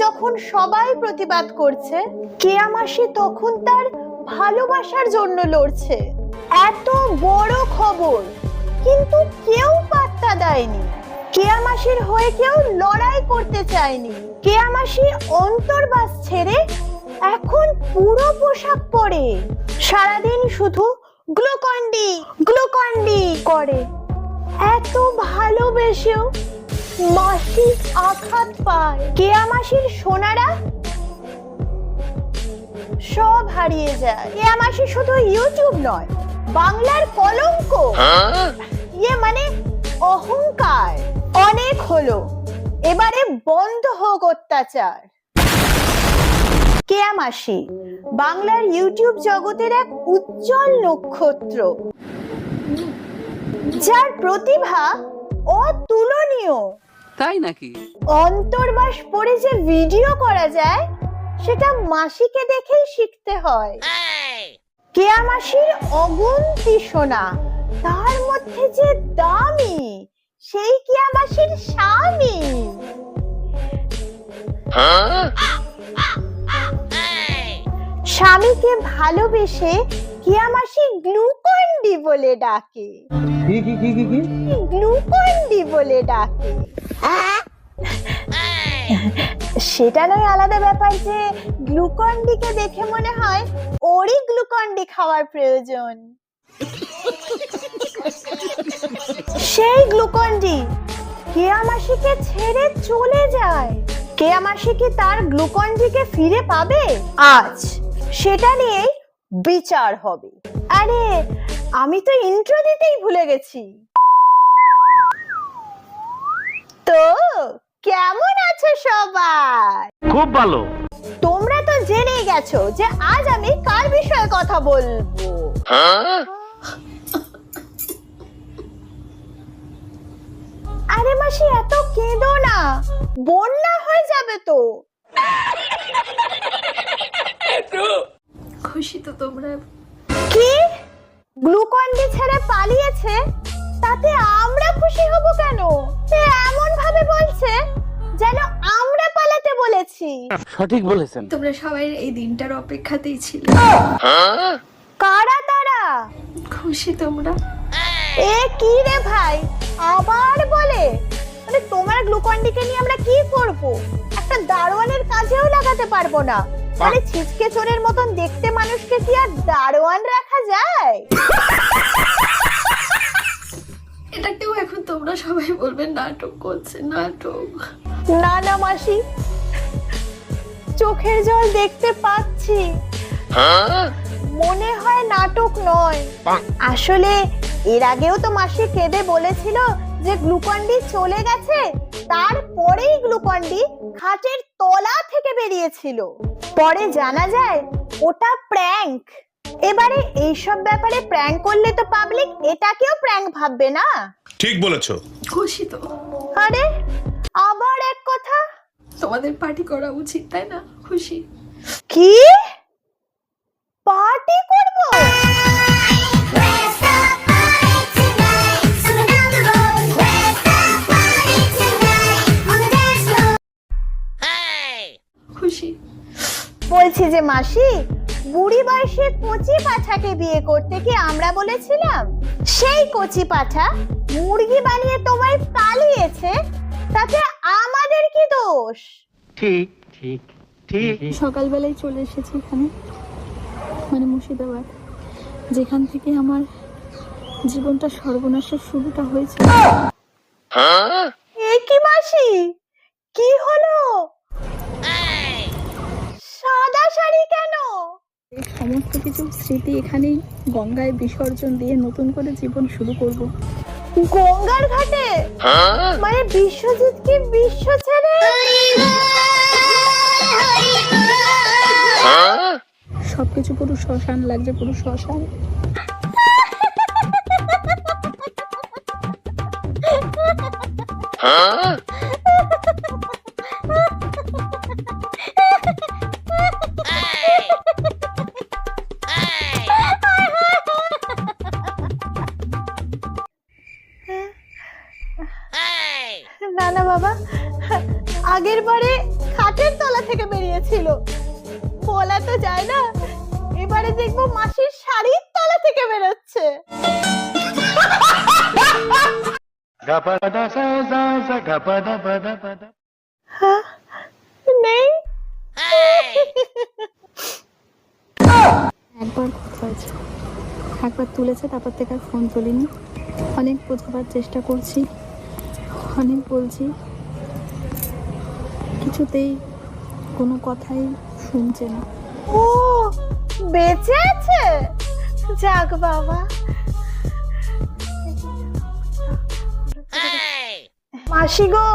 যখন সবাই প্রতিবাদ করছে কেয়া মাসি তখন তার ভালোবাসার জন্য লড়ছে। এত বড় খবর। কিন্তু কেউ পাত্তা দেয়নি। কেয়া মাসির হয়ে কেউ লড়াই করতে চায়নি। কেয়া মাসি অন্তর্বাস ছেড়ে এখন পুরো পোশাক পরে। সারাদিন শুধু গ্লুকন্ডি গ্লুকন্ডি করে। এত ভালোবেসেও মাসি আঘাত পায়। কেয়া মাসির সোনারা? সব হারিয়ে যায়। কেয়া মাসি শুধু ইউটিউব নয়, বাংলার কলঙ্ক। ইয়ে মানে অহংকার। অনেক হলো, এবারে বন্ধ হোক অত্যাচার। কেয়া মাসি বাংলার ইউটিউব জগতের এক উজ্জ্বল নক্ষত্র, যার প্রতিভা অতুলনীয়। তাই নাকি? অন্তর্বাস পড়ে যে ভিডিও করা যায় সেটা মাসিকে দেখেই শিখতে হয়। কেয়া মাসির অগুন্তি সোনা তার মধ্যে যে দামি সেই কেয়া মাসির স্বামী। স্বামীকে ভালোবেসে কেয়া মাসি গ্লুকন্ডি বলে ডাকে। কি কি কি কি কি? গ্লুকন্ডি বলে ডাকে। সেটা নয়, আলাদা ব্যাপার যে গ্লুকন্ডিকে দেখে মনে হয় ওরই গ্লুকন্ডি খাওয়ার প্রয়োজন। সেই গ্লুকন্ডি কেয়া মাসিকে ছেড়ে চলে যায়। কেয়া মাসি কি তার গ্লুকন্ডিকে ফিরে পাবে? আজ সেটা নিয়েই বিচার হবে। আরে, আমি তো ইন্ট্রো দিতেই ভুলে গেছি। তো কেমন আছো সবাই? খুব ভালো। তোমরা তো জেনেই গেছো যে আজ আমি কার বিষয়ে কথা বলব। আরে মাসি এত কেঁদো না। বন্যা হয়ে যাবে তো। খুশি তো তোমরা। কি? গ্লুকন ডি ছেড়ে পালিয়েছে? তাতে আমরা খুশি হব কেন? সে এমন ভাবে বলছে যেন আমরা পালাতে বলেছি। সঠিক বলেছেন। তোমরা সবাই এই দিনটার অপেক্ষাতেই ছিলে। কারা তারা? খুশি তোমরা? এ কি রে ভাই? আবার বলে? মানে তোমার গ্লুকন্ডিকে নিয়ে আমরা কি করব? একটা দারোয়ানের কাজেও লাগাতে পারব না। মানে ছিচকে চোরের মতন দেখতে মানুষকে কি আর দারোয়ান রাখা যায়? এটাকেও এখন তোমরা সবাই বলবে নাটক করছে নাটক। না না মাসি চোখের জল দেখতে পাচ্ছি। মনে হয় নাটক নয়। আসলে এর আগেও তো মাসি কেঁদে বলেছিল যে গ্লুকন্ডি চলে গেছে তারপরেই গ্লুকন্ডি খাটের তলা থেকে বেরিয়েছিল। পরে জানা যায় ওটা প্র্যাঙ্ক। এবারে এইসব ব্যাপারে প্র্যাঙ্ক করলে তো পাবলিক এটাকেও প্র্যাঙ্ক ভাববে না? ঠিক বলেছ। খুশি তো আরে আবার এক কথা? তোমাদের পার্টি করা উচিত তাই না? খুশি। কি? পার্টি করব. খুশি। বলছি যে মাসি বুড়ি বয়সে কচি পাঠাকে বিয়ে করতে কি আমরা বলেছিলাম? সেই কচি পাঠা মুরগি বানিয়ে তোমায় পালিয়েছে তাতে আমাদের কি দোষ? ঠিক ঠিক ঠিক। সকালবেলায় চলে এসেছি এখানে মানে মুর্শিদাবাদ যেখান থেকে আমার জীবনটা সর্বনাশের শুরুটা হয়েছে। এ কি মাসি? কি হলো? সাদা শাড়ি কেন? এই সমস্ত কিছু স্মৃতি এখানেই গঙ্গায় বিসর্জন দিয়ে নতুন করে জীবন শুরু করব। গঙ্গার ঘাটে? মানে বিশ্বজিৎ কি বিশ্ব ছেড়ে সবকিছু পুরো শ্মশান লাগছে পুরো শ্মশান। হ্যাঁ বেরিয়েছিল বলা তো যায় না এবারে দেখব মাসির শাড়ির তলা থেকে বেরোচ্ছে। হ্যাঁ, নেই। একবার একবার তুলেছে তারপর থেকে আর ফোন তুলিনি। অনেক বোঝাবার চেষ্টা করছি অনেক বলছি। কিছুতেই কোনো কথাই শুনছে না। ও বেঁচে আছে? যাক বাবা। মাসি গো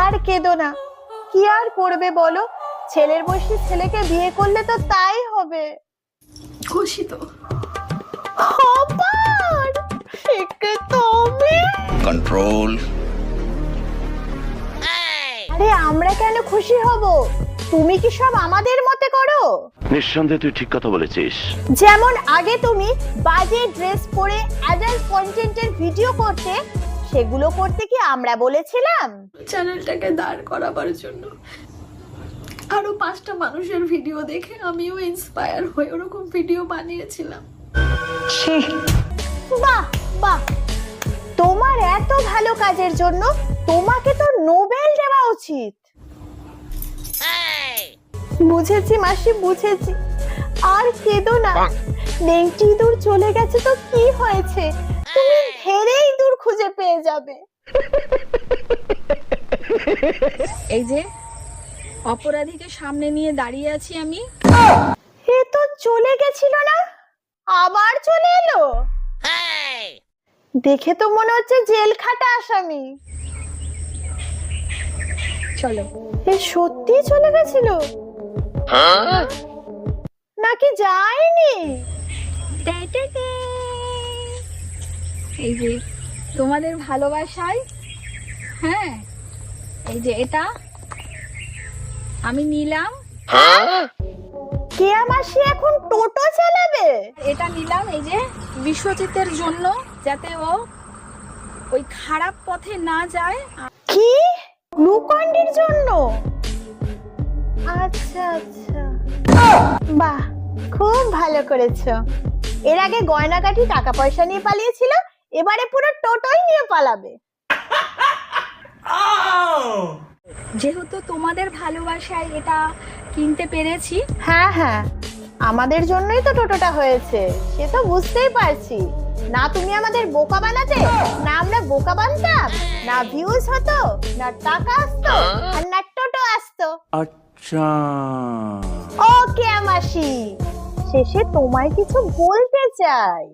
আর কেঁদো না। কি আর করবে বলো? ছেলের বয়সী ছেলেকে বিয়ে করলে তো তাই হবে। খুশি তো। একে তুমি? আরে আমরা কেন খুশি হব? তুমি কি সব আমাদের মতে করো? নিঃসন্দেহে তুই ঠিক কথা বলেছিস। যেমন আগে তুমি বাজে ড্রেস পরে অ্যাডাল্ট কন্টেন্টের ভিডিও করতে সেগুলো করতে কি আমরা বলেছিলাম? চ্যানেলটাকে দাঁড় করাবার জন্য। আরও পাঁচটা মানুষের ভিডিও দেখে আমিও ইন্সপায়ার হয়ে ওরকম ভিডিও বানিয়েছিলাম। বাহ বাহ। তোমার এত ভালো কাজের জন্য তোমাকে তো নোবেল দেওয়া উচিত। বুঝেছি মাসি বুঝেছি। আর কেঁদো না। নেংটি দূর চলে গেছে তো কি হয়েছে? তুমি ধেরে ইঁদুর খুঁজে পেয়ে যাবে। এই যে অপরাধীকে সামনে নিয়ে দাঁড়িয়ে আছি আমি। এ তো চলে গেছিল না? আবার চলে এলো? দেখে তো মনে হচ্ছে জেল খাটা আসামি। চলো। এ সত্যি চলে গেছিল? নাকি যায়নি? এই যে তোমাদের ভালোবাসায় হ্যাঁ এই যে এটা আমি নিলাম। কেয়া মাসি এখন টোটো চালাবে? এটা নিলাম এই যে বিশ্বজিতের জন্য যাতে ও ওই খারাপ পথে না যায়। কি? গ্লুকন্ডির জন্য? আচ্ছা আচ্ছা। বাহ খুব ভালো করেছ। এর আগে গয়নাকাঠি টাকা পয়সা নিয়ে পালিয়েছিল এবারে পুরো টোটোই নিয়ে পালাবে। যেহেতু তোমাদের ভালোবাসায় এটা কিনতে পেরেছি। হ্যাঁ হ্যাঁ আমাদের জন্যই তো টোটোটা হয়েছে সে তো বুঝতেই পারছি। না তুমি আমাদের বোকা বানাতে না আমরা বোকা বানতাম না ভিউজ হতো না টাকা আসতো আর না টোটো আসতো। চাঁদ ওকে, মাসি। শেষে তোমায় কিছু বলতে চাই।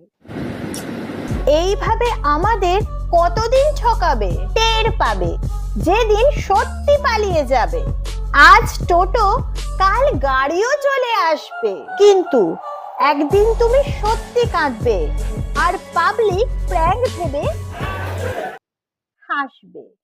এইভাবে আমাদের কতদিন ঠকাবে, টের পাবে, যেদিন সত্যি পালিয়ে যাবে। আজ টোটো, কাল গাড়িও চলে আসবে। কিন্তু একদিন তুমি সত্যি কাঁদবে, আর পাবলিক প্র্যাঙ্ক ভেবে হাসবে।